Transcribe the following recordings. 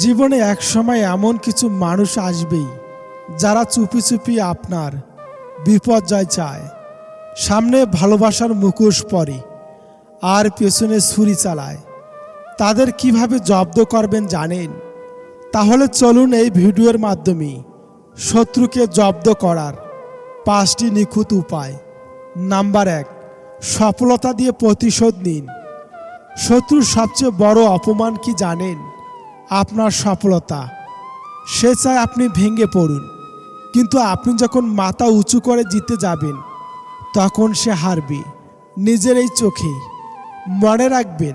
জীবনে একসময় এমন কিছু মানুষ আসবেই, যারা চুপি চুপি আপনার বিপর্যয় চায়। সামনে ভালোবাসার মুখোশ পরে, আর পেছনে ছুরি চালায়। তাদের কীভাবে জব্দ করবেন জানেন? তাহলে চলুন এই ভিডিওর মাধ্যমে শত্রুকে জব্দ করার পাঁচটি নিখুঁত উপায়। নাম্বার এক, সফলতা দিয়ে প্রতিশোধ নিন। শত্রুর সবচেয়ে বড় অপমান কি জানেন? আপনার সফলতা। সে চায় আপনি ভেঙে পড়ুন। কিন্তু আপনি যখন মাথা উঁচু করে জিতে যাবেন, তখন সে হারবে। নিজের এই চোখে মনে রাখবেন,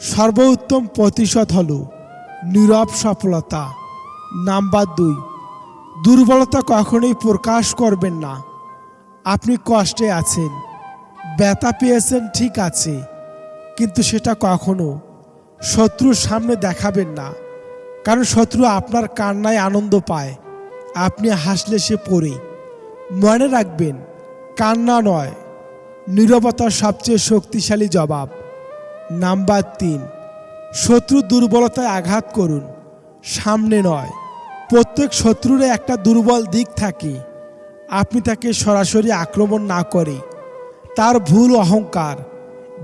সর্বোত্তম প্রতিশোধ হল নীরব সফলতা। নাম্বার দুই, দুর্বলতা কখনোই প্রকাশ করবেন না। আপনি কষ্টে আছেন, ব্যথা পেয়েছেন, ঠিক আছে। কিন্তু সেটা কখনো শত্রুর সামনে দেখাবেন না। কারণ শত্রু আপনার কান্নায় আনন্দ পায়। আপনি হাসলে সে পড়ে। মনে রাখবেন, কান্না নয়, নীরবতার সবচেয়ে শক্তিশালী জবাব। নাম্বার তিন, শত্রু দুর্বলতায় আঘাত করুন। সামনে নয়, প্রত্যেক শত্রুরে একটা দুর্বল দিক থাকে। আপনি তাকে সরাসরি আক্রমণ না করে তার ভুল অহংকার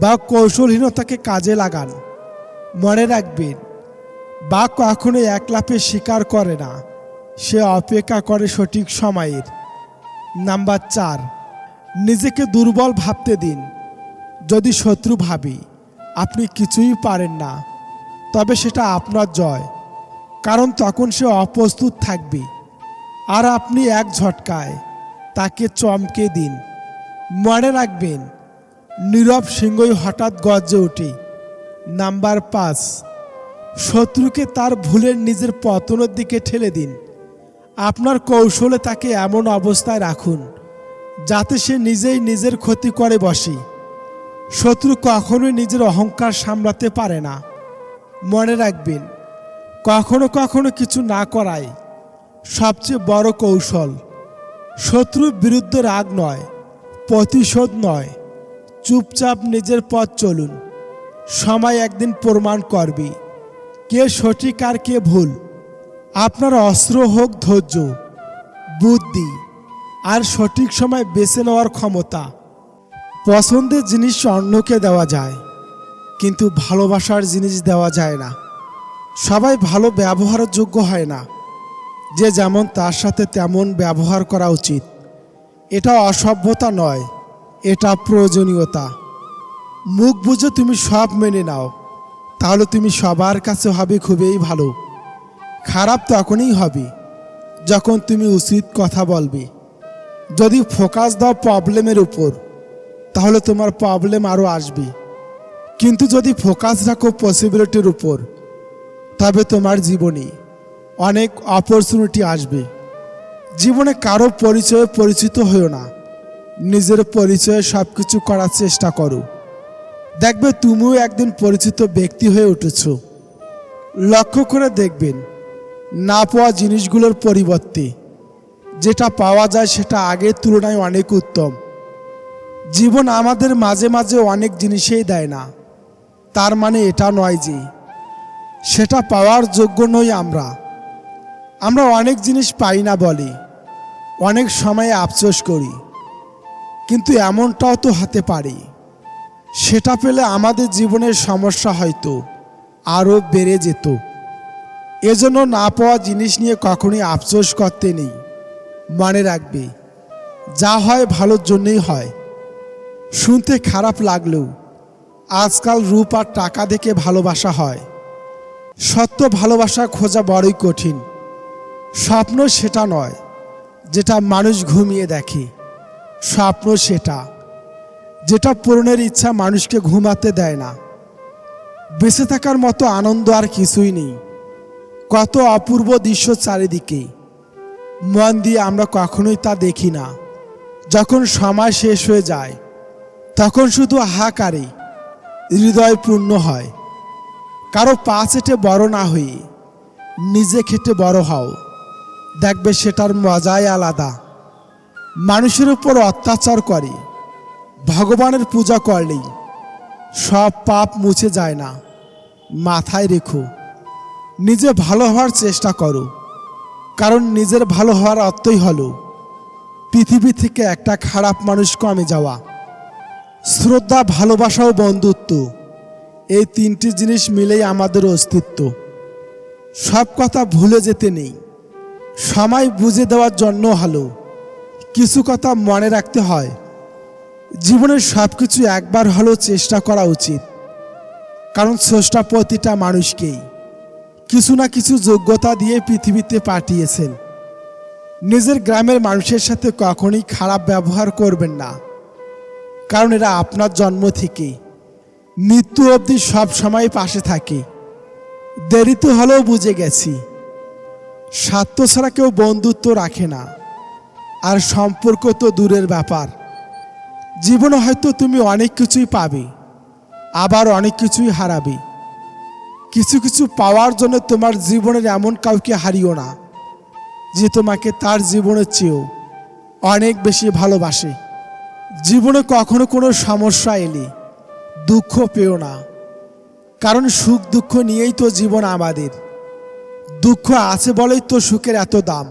বা কৌশলহীনতাকে কাজে লাগান। মনে রাখবেন বা কখনো এক লাফে স্বীকার করে না। সে অপেক্ষা করে সঠিক সময়ের। নাম্বার চার, নিজেকে দুর্বল ভাবতে দিন। যদি শত্রু ভাবি, আপনি কিছুই পারেন না। তবে সেটা আপনার জয়। কারণ তখন সে অপ্রস্তুত থাকবে। আর আপনি এক ঝটকায় তাকে চমকে দিন। মনে রাখবেন, নীরব সিংহই হঠাৎ গর্জে ওঠে। নাম্বার পাঁচ শত্রুকে তার ভুলের নিজের পতনের দিকে ঠেলে দিন। আপনার কৌশলে তাকে এমন অবস্থায় রাখুন, যাতে সে নিজেই নিজের ক্ষতি করে বসে। শত্রু কখনোই নিজের অহংকার সামলাতে পারে না। মনে রাখবেন, কখনো কখনো কিছু না করাই সবচেয়ে বড় কৌশল। শত্রুর বিরুদ্ধে রাগ নয়, প্রতিশোধ নয়, চুপচাপ নিজের পথ চলুন। সময় একদিন প্রমাণ করবে। কে সঠিক আর কে ভুল। আপনার অস্ত্র হোক ধৈর্য, বুদ্ধি, আর সঠিক সময় বেছে নেওয়ার ক্ষমতা। পছন্দের জিনিস অন্যকে দেওয়া যায়, কিন্তু ভালোবাসার জিনিস দেওয়া যায় না। সবাই ভালো ব্যবহারের যোগ্য হয় না। যে যেমন তার সাথে তেমন ব্যবহার করা উচিত। এটা অসভ্যতা নয়, এটা প্রয়োজনীয়তা। মুখ বুঝে তুমি সব মেনে নাও। তাহলে তুমি সবার কাছে হবে খুবই ভালো। খারাপ তখনই হবে, যখন তুমি উচিত কথা বলবে। যদি ফোকাস দাও প্রবলেমের উপর, তাহলে তোমার প্রবলেম আরও আসবে। কিন্তু যদি ফোকাস রাখো পসিবিলিটির উপর, তবে তোমার জীবনে অনেক অপরচুনিটি আসবে। জীবনে কারও পরিচয়ে পরিচিত হয়েও না, নিজের পরিচয়ে সব কিছু করার চেষ্টা করো। দেখবে তুমিও একদিন পরিচিত ব্যক্তি হয়ে উঠেছ। লক্ষ্য করে দেখবেন, না পাওয়া জিনিসগুলোর পরিবর্তে যেটা পাওয়া যায় সেটা আগের তুলনায় অনেক উত্তম। জীবন আমাদের মাঝে মাঝে অনেক জিনিসেই দেয় না। তার মানে এটা নয় যে, সেটা পাওয়ার যোগ্য নই আমরা। আমরা অনেক জিনিস পাই না বলি, অনেক সময়ে আফসোস করি। কিন্তু এমনটাও তো হতে পারে। সেটা পেলে আমাদের জীবনের সমস্যা হয়তো, আরও বেড়ে যেত। এজন্য না পাওয়া জিনিস নিয়ে কখনোই আফসোস করতে নেই। মনে রাখবে, যা হয় ভালোর জন্যই হয়। শুনতে খারাপ লাগলেও, আজকাল রূপ আর টাকা দেখে ভালোবাসা হয়। সত্য ভালোবাসা খোঁজা বড়ই কঠিন। স্বপ্ন সেটা নয়, যেটা মানুষ ঘুমিয়ে দেখে। স্বপ্ন সেটা। যেটা পূরণের ইচ্ছা মানুষকে ঘুমাতে দেয় না। বেঁচে থাকার মতো আনন্দ আর কিছুই নেই। কত অপূর্ব দৃশ্য চারিদিকে। মন দিয়ে আমরা কখনোই তা দেখি না। যখন সময় শেষ হয়ে যায়, তখন শুধু হাহাকারে হৃদয় পূর্ণ হয়। কারও পা চেটে বড় না হয়ে নিজে খেটে বড় হও। দেখবে সেটার মজাই আলাদা। মানুষের উপর অত্যাচার করে। ভগবানের পূজা করলেই সব পাপ মুছে যায় না। মাথায় রেখো, নিজে ভালো হওয়ার চেষ্টা করো, কারণ নিজের ভালো হওয়ার অর্থই হলো পৃথিবী থেকে একটা খারাপ মানুষ কমে যাওয়া। শ্রদ্ধা, ভালোবাসা ও বন্ধুত্ব, এই তিনটি জিনিস মিলেই আমাদের অস্তিত্ব। সব কথা ভুলে যেতে নেই, সময় বুঝে দেওয়ার জন্য হলো। কিছু কথা মনে রাখতে হয় জীবনের সব কিছু একবার হলেও চেষ্টা করা উচিত। কারণ স্রষ্টা প্রতিটা মানুষকেই কিছু না কিছু যোগ্যতা দিয়ে পৃথিবীতে পাঠিয়েছেন। নিজের গ্রামের মানুষের সাথে কখনোই খারাপ ব্যবহার করবেন না। কারণ এরা আপনার জন্ম থেকে মৃত্যু অবধি সব সময় পাশে থাকে। দেরিতে হলেও বুঝে গেছি। স্বার্থ ছাড়া কেউ বন্ধুত্ব রাখে না। আর সম্পর্ক তো দূরের ব্যাপার। জীবনে হয়তো তুমি অনেক কিছুই পাবে, আবার অনেক কিছুই হারাবে। কিছু কিছু পাওয়ার জন্য তোমার জীবনের এমন কাউকে হারিও না, যে তোমাকে তার জীবনের চেয়েও অনেক বেশি ভালোবাসে। জীবনে কখনো কোনো সমস্যা এলে দুঃখ পেও না, কারণ সুখ দুঃখ নিয়েই তো জীবন আমাদের। দুঃখ আছে বলেই তো সুখের এত দাম।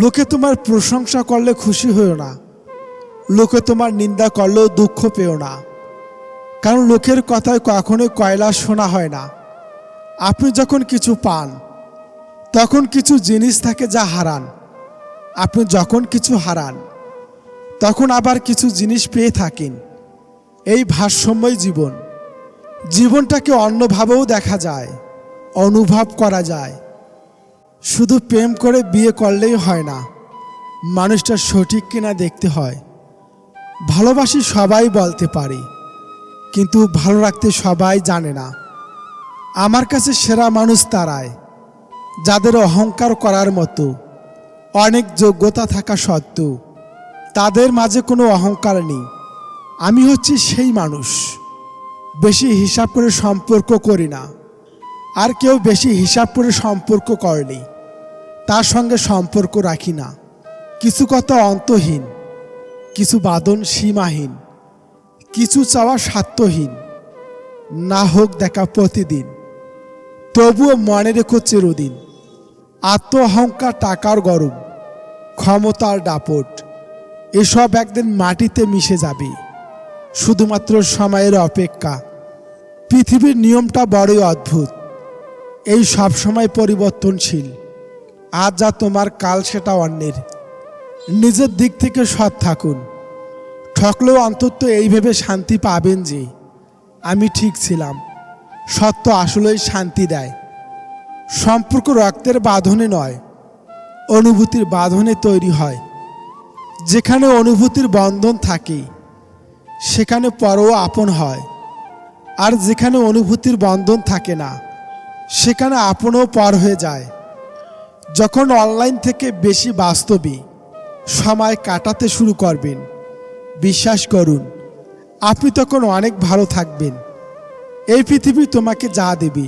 লোকে তোমার প্রশংসা করলে খুশি হয়েও না। লোকে তোমার নিন্দা করলেও দুঃখ পেও না। কারণ লোকের কথায় কখনোই কয়লা শোনা হয় না। আপনি যখন কিছু পান, তখন কিছু জিনিস থাকে যা হারান। আপনি যখন কিছু হারান, তখন আবার কিছু জিনিস পেয়ে থাকেন। এই ভারসাম্যই জীবন। জীবনটাকে অন্যভাবেও দেখা যায়, অনুভব করা যায়। শুধু প্রেম করে বিয়ে করলেই হয় না, মানুষটা সঠিক কিনা দেখতে হয়। ভালোবাসি সবাই বলতে পারে, কিন্তু ভালো রাখতে সবাই জানে না। আমার কাছে সেরা মানুষ তারাই, যাদের অহংকার করার মতো, অনেক যোগ্যতা থাকা সত্ত্বেও, তাদের মাঝে কোনো অহংকার নেই। আমি হচ্ছি সেই মানুষ, বেশি হিসাব করে সম্পর্ক করি না, আর কেউ বেশি হিসাব করে সম্পর্ক করেনি তার সঙ্গে সম্পর্ক রাখি না, কিছু কথা অন্তহীন। কিছু বাদন সীমাহীন, কিছু চাওয়া স্বার্থহীন, না হোক দেখা প্রতিদিন, তবুও মনে রেখো চিরদিন আত্ম অহংকার টাকার গরম, ক্ষমতার দাপট, এসব একদিন মাটিতে মিশে যাবে, শুধুমাত্র সময়ের অপেক্ষা, পৃথিবীর নিয়মটা বড়ই অদ্ভুত, এই সব সময় পরিবর্তনশীল, আজ যা তোমার, কাল সেটা অন্যের। নিজের দিক থেকে সৎ থাকুন। ঠকলেও অন্তত এইভাবে শান্তি পাবেন যে, আমি ঠিক ছিলাম। সত্য আসলেই শান্তি দেয়। সম্পর্ক রক্তের বাঁধনে নয়, অনুভূতির বাঁধনে তৈরি হয়। যেখানে অনুভূতির বন্ধন থাকে, সেখানে পরও আপন হয়। আর যেখানে অনুভূতির বন্ধন থাকে না, সেখানে আপনও পর হয়ে যায়। যখন অনলাইন থেকে বেশি বাস্তবে সময় কাটাতে শুরু করবেন। বিশ্বাস করুন, আপনি তখন অনেক ভালো থাকবেন। এই পৃথিবী তোমাকে যা দেবে,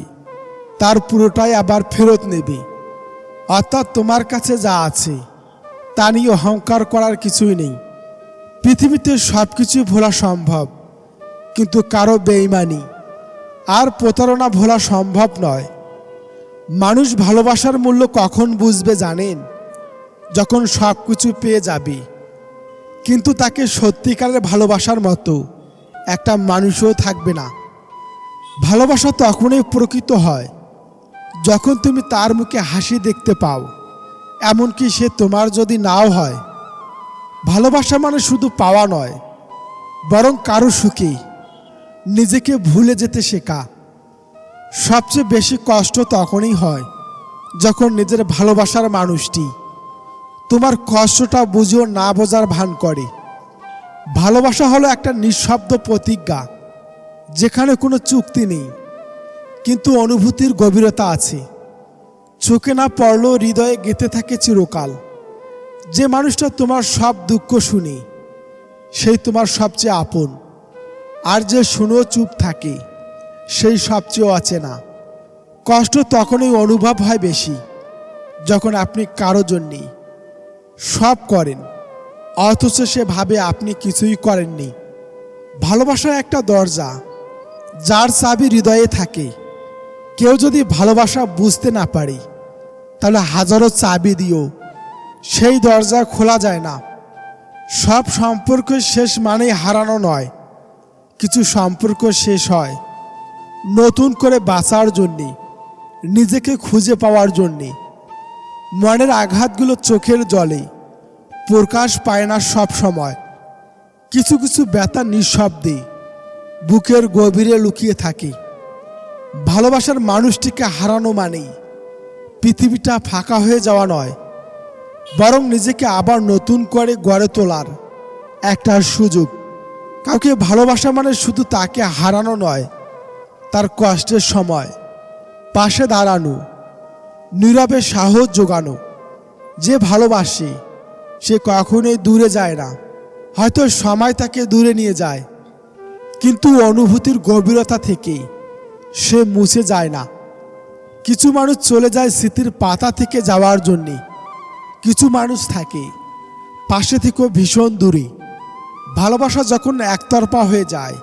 তার পুরোটাই আবার ফেরত নেবে। অর্থাৎ তোমার কাছে যা আছে, তা নিয়ে অহংকার করার কিছুই নেই। পৃথিবীতে সব কিছু ভোলা সম্ভব, কিন্তু কারও বেইমানি আর প্রতারণা ভোলা সম্ভব নয়। মানুষ ভালোবাসার মূল্য কখন বুঝবে জানেন? যখন সব কিছু পেয়ে যাবে। কিন্তু তাকে সত্যিকারের ভালোবাসার মতো একটা মানুষও থাকবে না। ভালোবাসা তখনই প্রকৃত হয় যখন তুমি তার মুখে হাসি দেখতে পাও, এমনকি সে তোমার যদি নাও হয়। ভালোবাসা মানে শুধু পাওয়া নয়, বরং কারও সুখেই নিজেকে ভুলে যেতে শেখা। সবচেয়ে বেশি কষ্ট তখনই হয় যখন নিজের ভালোবাসার মানুষটি তোমার কষ্টটা বুঝেও, না বোঝার ভান করে। ভালোবাসা হলো একটা নিঃশব্দ প্রতিজ্ঞা, যেখানে কোনো চুক্তি নেই, কিন্তু অনুভূতির গভীরতা আছে। চোখে না পড়লেও হৃদয়ে গেঁথে থাকে চিরকাল। যে মানুষটা তোমার সব দুঃখ শুনে, সেই তোমার সবচেয়ে আপন। আর যে শুনেও চুপ থাকে, সেই সবচেয়ে অচেনা। কষ্ট তখনই অনুভব হয় বেশি, যখন আপনি কারও জন্যেই সব করেন, অথচ সে ভাবে আপনি কিছুই করেননি। ভালোবাসা একটা দরজা, যার চাবি হৃদয়ে থাকে। কেউ যদি ভালোবাসা বুঝতে না পারে, তাহলে হাজারো চাবি দিও সেই দরজা খোলা যায় না। সব সম্পর্ক শেষ মানেই হারানো নয়, কিছু সম্পর্ক শেষ হয় নতুন করে বাঁচার জন্যে, নিজেকে খুঁজে পাওয়ার জন্যে। মনের আঘাতগুলো চোখের জলে। প্রকাশ পায় না সব সময়। কিছু কিছু ব্যথা নিঃশব্দে। বুকের গভীরে লুকিয়ে থাকে। ভালোবাসার মানুষটিকে হারানো মানেই। পৃথিবীটা ফাঁকা হয়ে যাওয়া নয়। বরং নিজেকে আবার নতুন করে গড়ে তোলার একটা সুযোগ। কাউকে ভালোবাসা মানে শুধু তাকে হারানো নয়, তার কষ্টের সময়। পাশে দাঁড়ানো। নীরবে সাহস জোগানো। যে ভালোবাসে, সে কখনোই দূরে যায় না। হয়তো সময় তাকে দূরে নিয়ে যায়, কিন্তু অনুভূতির গভীরতা থেকে সে মুছে যায় না। কিছু মানুষ চলে যায় স্মৃতির পাতা থেকে যাওয়ার জন্যে। কিছু মানুষ থাকে, পাশে থেকেও ভীষণ দূরে। ভালোবাসা যখন একতরফা হয়ে যায়,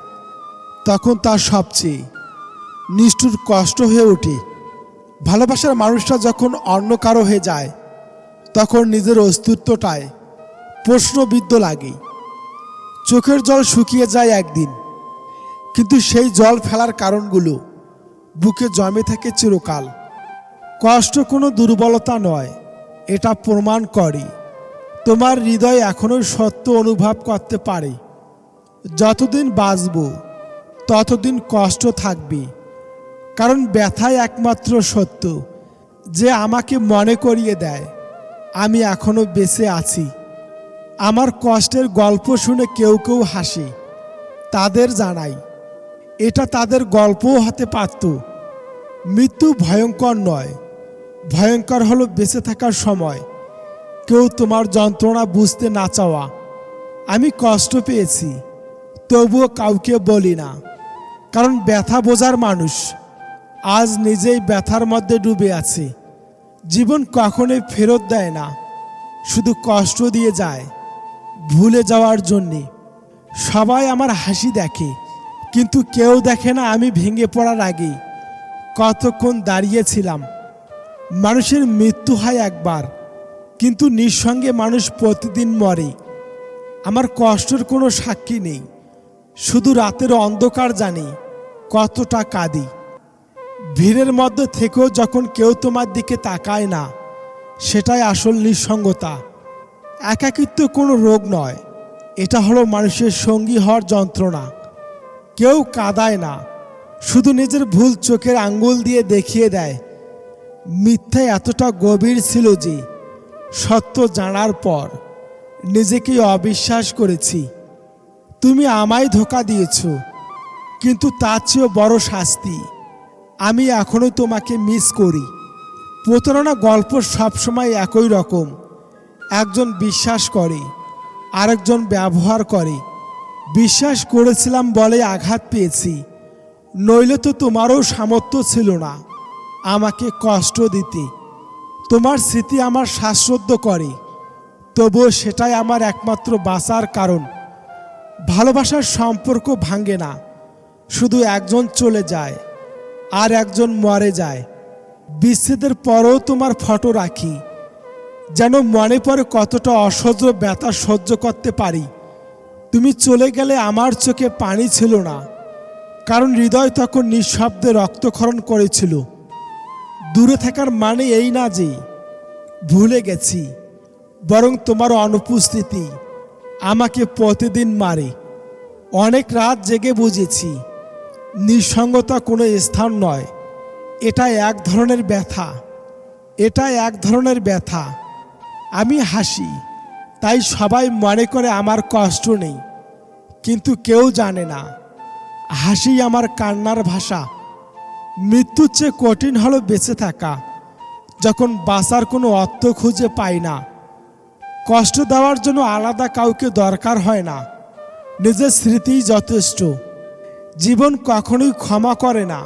তখন তার সবচেয়ে নিষ্ঠুর কষ্ট হয়ে ওঠে। ভালোবাসার মানুষটা যখন অন্য কারও হয়ে যায়, তখন নিজের অস্তিত্বটায় প্রশ্নবিদ্ধ লাগে। চোখের জল শুকিয়ে যায় একদিন, কিন্তু সেই জল ফেলার কারণগুলো বুকে জমে থাকে চিরকাল। কষ্ট কোনো দুর্বলতা নয়, এটা প্রমাণ করে। তোমার হৃদয় এখনও সত্য অনুভব করতে পারে। যতদিন বাঁচব, ততদিন কষ্ট থাকবে। কারণ ব্যথাই একমাত্র সত্য, যে আমাকে মনে করিয়ে দেয়, আমি এখনও বেঁচে আছি। আমার কষ্টের গল্প শুনে কেউ কেউ হাসে, তাদের জানাই। এটা তাদের গল্পও হতে পারত। মৃত্যু ভয়ঙ্কর নয়, ভয়ঙ্কর হলো বেঁচে থাকার সময়। কেউ তোমার যন্ত্রণা বুঝতে না চাওয়া। আমি কষ্ট পেয়েছি, তবুও কাউকে বলি না, কারণ ব্যথা বোঝার মানুষ। আজ নিজেই ব্যথার মধ্যে ডুবে আছে। জীবন কখনোই ফেরত দেয় না, শুধু কষ্ট দিয়ে যায় ভুলে যাওয়ার জন্যে। সবাই আমার হাসি দেখে, কিন্তু কেউ দেখে না আমি ভেঙে পড়ার আগেই কতক্ষণ দাঁড়িয়েছিলাম। মানুষের মৃত্যু হয় একবার, কিন্তু নিঃসঙ্গে মানুষ প্রতিদিন মরে। আমার কষ্টের কোনো সাক্ষী নেই, শুধু রাতের অন্ধকার জানি কতটা কাঁদি। ভিড়ের মধ্যে থেকেও যখন কেউ তোমার দিকে তাকায় না, সেটাই আসল নিঃসঙ্গতা। একাকিত্ব কোনো রোগ নয়। এটা হলো মানুষের সঙ্গী হওয়ার যন্ত্রণা। কেউ কাঁদায় না। শুধু নিজের ভুল চোখের আঙ্গুল দিয়ে দেখিয়ে দেয়। মিথ্যা এতটা গভীর ছিল যে, সত্য জানার পর নিজেকে অবিশ্বাস করেছি। তুমি আমায় ধোকা দিয়েছ, কিন্তু তার চেয়েও বড় শাস্তি। আমি এখনও তোমাকে মিস করি। প্রতারণা গল্প সবসময় একই রকম। একজন বিশ্বাস করে, আরেকজন ব্যবহার করে। বিশ্বাস করেছিলাম বলে আঘাত পেয়েছি। নইলে তো তোমারও সামর্থ্য ছিল না আমাকে কষ্ট দিতে। তোমার স্মৃতি আমার শ্বাসরুদ্ধ করে। তবুও সেটাই আমার একমাত্র বাঁচার কারণ। ভালোবাসার সম্পর্ক ভাঙে না। শুধু একজন চলে যায়। আর একজন মরে যায়। বিচ্ছেদের পরেও তোমার ফটো রাখি। যেন মনে পড়ে কতটা অসহ্য ব্যথা সহ্য করতে পারি। তুমি চলে গেলে আমার চোখে পানি ছিল না, কারণ হৃদয় তখন নিঃশব্দে রক্তক্ষরণ করেছিল। দূরে থাকার মানে এই না যে, ভুলে গেছি, বরং তোমার অনুপস্থিতি আমাকে প্রতিদিন মারে। অনেক রাত জেগে বুঝেছি নিঃসঙ্গতা কোনো স্থান নয়। এটা এক ধরনের ব্যথা। এটা এক ধরনের ব্যথা। আমি হাসি, তাই সবাই মনে করে আমার কষ্ট নেই, কিন্তু কেউ জানে না। হাসি আমার কান্নার ভাষা। মৃত্যুর চেয়ে কঠিন হলো বেঁচে থাকা, যখন বাঁচার কোনো অর্থ খুঁজে পাই না। কষ্ট দেওয়ার জন্য আলাদা কাউকে দরকার হয় না। নিজের স্মৃতিই যথেষ্ট। জীবন কখনোই ক্ষমা করে না।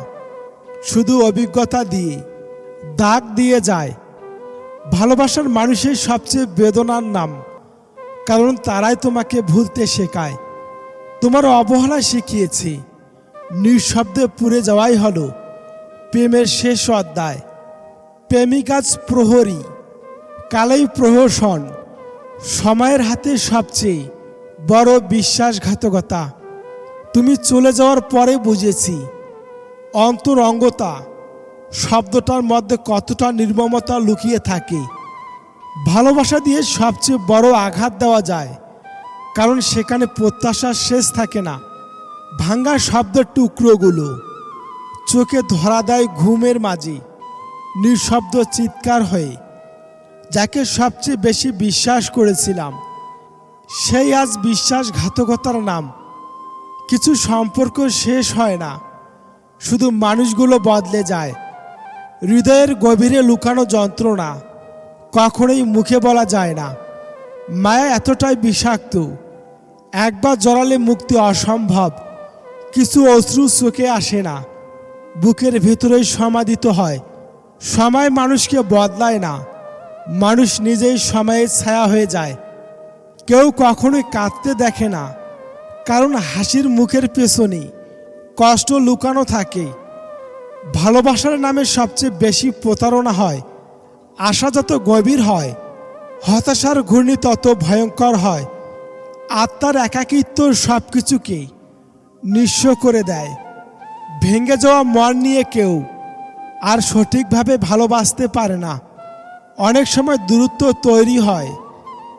শুধু অভিজ্ঞতা দিয়ে, দাগ দিয়ে যায়। ভালোবাসার মানুষের সবচেয়ে বেদনার নাম, কারণ তারাই তোমাকে ভুলতে শেখায়। তোমার অবহেলা শিখিয়েছে, নিঃশব্দে পুড়ে যাওয়াই হলো প্রেমের শেষ অধ্যায়। প্রেমিকাজ প্রহরী, কালেই প্রহসন, সময়ের হাতে সবচেয়ে বড় বিশ্বাসঘাতকতা। তুমি চলে যাওয়ার পরে বুঝেছি। অন্তরঙ্গতা শব্দটার মধ্যে কতটা নির্মমতা লুকিয়ে থাকে। ভালোবাসা দিয়ে সবচেয়ে বড় আঘাত দেওয়া যায়, কারণ সেখানে প্রত্যাশার শেষ থাকে না। ভাঙ্গা শব্দের টুকরোগুলো, চোখে ধরা দেয় ঘুমের মাঝে, নিঃশব্দ চিৎকার হয়ে, যাকে সবচেয়ে বেশি বিশ্বাস করেছিলাম। সেই আজ বিশ্বাসঘাতকতার নাম কিছু সম্পর্ক শেষ হয় না। শুধু মানুষগুলো বদলে যায়। হৃদয়ের গভীরে লুকানো যন্ত্রণা কখনোই মুখে বলা যায় না। মায়া এতটাই বিষাক্ত একবার জড়ালে মুক্তি অসম্ভব। কিছু অশ্রু চোখে আসে না। বুকের ভেতরেই সমাধিত হয়। সময় মানুষকে বদলায় না। মানুষ নিজেই সময়ের ছায়া হয়ে যায়। কেউ কখনোই কাঁদতে দেখে না। কারণ হাসির মুখের পেছনে কষ্ট লুকানো থাকে। ভালোবাসার নামে সবচেয়ে বেশি প্রতারণা হয়, আশা যত গভীর হয়, হতাশার ঘূর্ণি তত ভয়ঙ্কর হয়। আত্মার একাকিত্ব সব কিছুকে নিঃস্ব করে দেয়। ভেঙে যাওয়া মন নিয়ে কেউ আর সঠিকভাবে ভালোবাসতে পারে না। অনেক সময় দূরত্ব তৈরি হয়,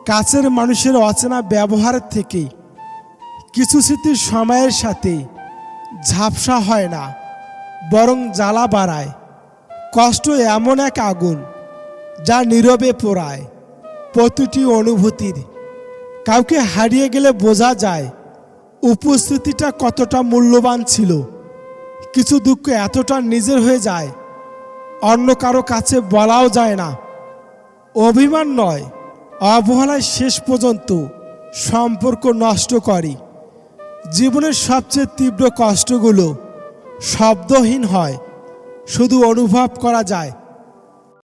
কাছের মানুষের অচেনা ব্যবহারের থেকে কিছু স্মৃতি সময়ের সাথে ঝাপসা হয় না, বরং জ্বালা বাড়ায়। কষ্ট এমন এক আগুন যা নীরবে পোড়ায়। প্রতিটি অনুভূতির কাউকে হারিয়ে গেলে বোঝা যায় উপস্থিতিটা কতটা মূল্যবান ছিল। কিছু দুঃখ এতটা নিজের হয়ে যায়, অন্য কারও কাছে বলাও যায় না। অভিমান নয়, অবহেলায় শেষ পর্যন্ত সম্পর্ক নষ্ট করে। জীবনের সবচেয়ে তীব্র কষ্টগুলো শব্দহীন হয় শুধু অনুভব করা যায়।